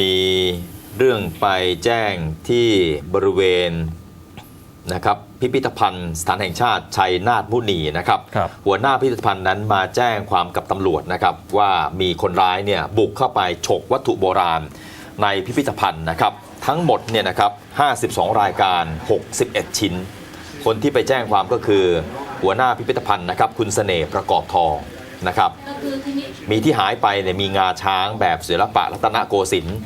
มีเรื่องไปแจ้งที่บริเวณนะครับพิพิธภัณฑ์สถานแห่งชาติชัยนาทมุนีนะครับครับหัวหน้าพิพิธภัณฑ์นั้นมาแจ้งความกับตำรวจนะครับ ว่ามีคนร้ายเนี่ยบุกเข้าไปฉกวัตถุโบราณในพิพิธภัณฑ์นะครับ ทั้งหมดเนี่ยนะครับ 52 รายการ 61 ชิ้น คนที่ไปแจ้งความก็คือ หัวหน้าพิพิธภัณฑ์นะครับ คุณเสน่ห์ประกอบทอง นะครับ มีที่หายไปเนี่ยมีงาช้างแบบศิลปะรัตนโกสินทร์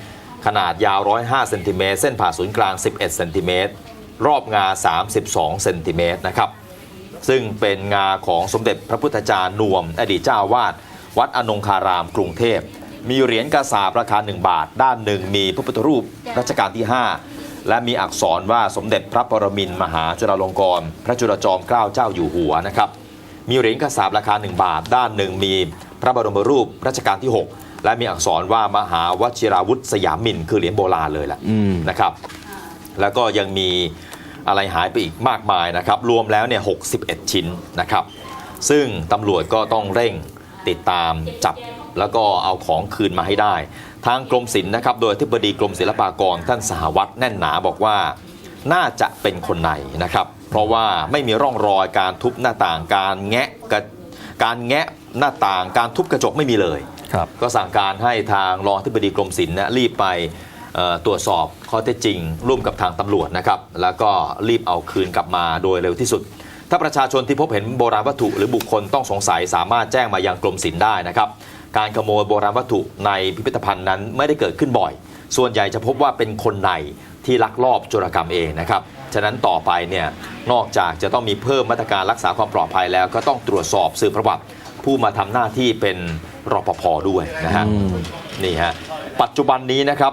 ขนาดยาว 105เซนติเมตรเส้นผ่าศูนย์กลาง 11เซนติเมตรรอบงา 32เซนติเมตรนะครับ ซึ่งเป็นงาของสมเด็จพระพุทธจารย์นวม อดีตเจ้าวาด วัดอนงคารามกรุงเทพ มีเหรียญกระสาบราคา 1 บาท ด้านหนึ่งมีพระพุทธรูปรัชกาลที่ 5 และมีอักษรว่าสมเด็จพระปรมินมหาจุฬาลงกรณ์พระจุลจอมเกล้าเจ้าอยู่หัวนะครับ มีเหรียญกระสาบราคา 1 บาท ด้านหนึ่งมีพระบรมรูปรัชกาลที่ 6 และมีอักษรว่ามหาวชิราวุธสยามินคือเหรียญโบราณเลยแหละอืมนะครับ แล้วก็ยังมีอะไรหายไปอีกมากมายนะครับ รวมแล้วเนี่ย61 ชิ้นนะครับ ซึ่งตำรวจก็ต้องเร่งติดตามจับแล้วก็เอาของคืนมาให้ได้ ทางกรมศิลป์นะครับ โดยอธิบดีกรมศิลปากรท่านสหวัตรแน่นหนาบอกว่า น่าจะเป็นคนในนะครับ เพราะว่าไม่มีร่องรอยการทุบหน้าต่าง การแงะกระการแงะหน้าต่าง การทุบกระจกไม่มีเลยครับก็สั่งการให้ทางรองอธิบดีกรมศิลป์นะรีบไปเอ่อตรวจสอบข้อเท็จจริง ร่วมกับทางตำรวจนะครับ แล้วก็รีบเอาคืนกลับมาโดยเร็วที่สุด ถ้าประชาชนที่พบเห็นโบราณวัตถุหรือบุคคลต้องสงสัยสามารถแจ้งมายังกรมศิลป์ได้นะครับ การขโมยโบราณวัตถุในพิพิธภัณฑ์นั้นไม่ได้เกิดขึ้นบ่อย ส่วนใหญ่จะพบว่าเป็นคนใน ที่ลักลอบโจรกรรมเองนะครับ ฉะนั้นต่อไปเนี่ยนอกจากจะต้องมีเพิ่มมาตรการรักษาความปลอดภัยแล้ว ก็ต้องตรวจสอบสืบประวัติผู้มาทำหน้าที่เป็นรปภด้วยนะฮะอืมนี่ฮะปัจจุบันนี้นะครับ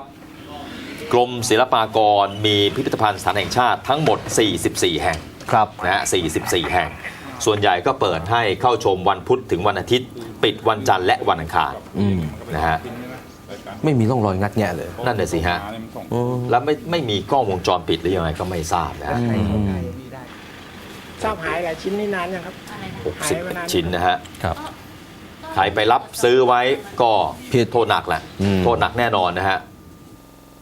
กรมศิลปากรมีพิพิธภัณฑ์สถานแห่งชาติทั้งหมด 44 แห่งครับนะฮะ44 แห่ง ส่วนใหญ่ก็เปิดให้เข้าชมวันพุธถึงวันอาทิตย์ ปิดวันจันทร์และวันอังคารอืมนะฮะ ไม่มีร่องรอยงัดแงะเลย นั่นน่ะสิฮะอืมแล้วไม่ไม่มีกล้องวงจรปิดหรือยังไงก็ไม่ทราบนะฮะอืมทราบหายหลายชิ้นนี่นานยังครับ61ชิ้นนะฮะครับใครไปรับซื้อไว้ก็ผิด โทษหนักแหละ อืม โทษหนักแน่นอนนะฮะ